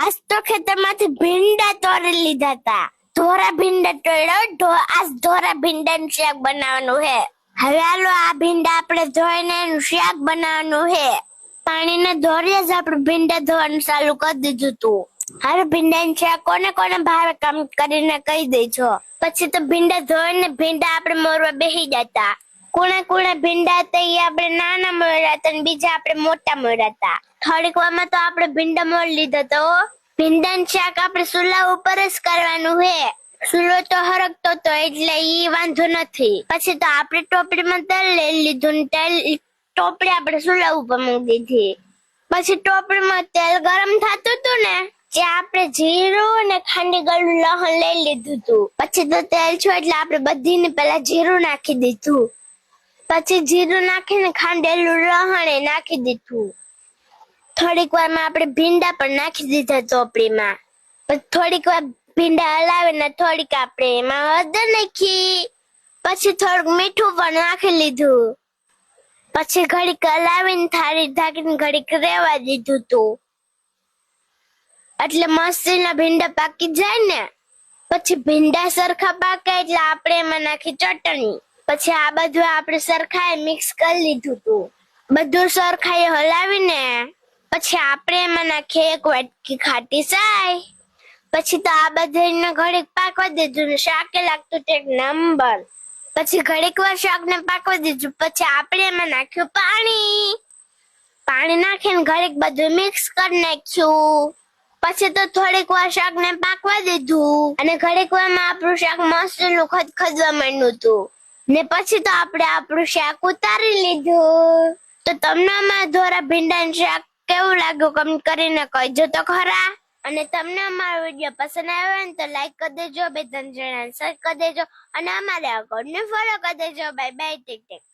આજ તો ખેતરમાંથી ભીંડા તોડી લીધા હતા. ધોરા ભીંડા તોડ્યો આજ ધોરા ભીંડાનું શાક બનાવવાનું હે. હવે હાલો, આ ભીંડા આપણે ધોઈને એનું શાક બનાવવાનું હે. પાણીને ધોરીએ જ આપણે ભીંડા ધોવાનું ચાલુ કરી દીધું તું. હવે ભીંડાનું શાક કોને કોને ભાવે કામ કરીને કહી દેજો. પછી તો ભીંડા ધોઈને ભીંડા આપણે મોરવા બેસી જતા. કોણે કોણે ભીંડા હતા એ આપણે નાના મળ્યા હતા અને બીજા આપણે મોટા મળ્યા હતા. થોડીક વારમાં તો આપણે ભીંડા મોડ લીધો તો ભીંડાનું શાક આપણે સુલા ઉપર જ કરવાનું હે. સુલો તો હરકતો તો એટલે ઈ વાંધો નથી. પછી તો આપણે ટોપડીમાં તેલ લઈ લીધું ને તેલ ટોપડી આપણે સુલા ઉપર મૂકી દીધી. પછી ટોપડીમાં તેલ ગરમ થતું હતું ને, જે આપણે જીરું અને ખાંડી ગળું લહણ લઈ લીધું હતું પછી તો તેલ છો એટલે આપણે બધીને પેલા જીરું નાખી દીધું. પછી જીરું નાખીને ખાંડેલું લહણ એ નાખી દીધું. થોડીક વારમાં આપણે ભીંડા પણ નાખી દીધા ચોપડીમાં. પછી થોડીક વાર ભીંડા હલાવીને થોડીક આપણે એમાં હળદર નાખી. પછી થોડુંક મીઠું પણ નાખી લીધું. પછી ઘડીક હલાવીને થાળી ઢાંકીને ઘડીક રેવા દીધું તું. એટલે મસ્તીના ભીંડા પાકી જાય ને, પછી ભીંડા સરખા પાકે એટલે આપણે એમાં નાખી ચટણી. પછી આ બધું આપણે સરખાએ મિક્સ કરી લીધું તું. બધું સરખાએ હલાવીને, પછી આપણે એમાં નાખીએ એક વાટકી ખાટી સાય પછી તો આ બધાને ઘડીક પાકવા દીધું ને શાકે લાગતું એક નંબર. પછી ઘડીક વાર શાકને પાકવા દીધું, પછી આપણે એમાં નાખ્યું પાણી. પાણી નાખીને ઘડીક બધું મિક્સ કરી નાખ્યું. પછી તો થોડીક વાર શાક ને પાકવા દીધું. અને ઘડીક વારમાં આપણું શાક મસ્તનું ખદખદવા માંડ્યું હતું ને પછી તો આપણે આપણું શાક ઉતારી લીધું. તો તમને અમારા ધોરા ભીંડાનું શાક કેવું લાગ્યું કમેન્ટ કરીને કહેજો તો ખરા. અને તમને અમારો વીડિયો પસંદ આવ્યો હોય તો લાઈક કરી દેજો, બે ત્રણ જણા સર કરી દેજો. અને અમારે અકાઉન્ટને ફોલો કરી દેજો. Bye bye take take.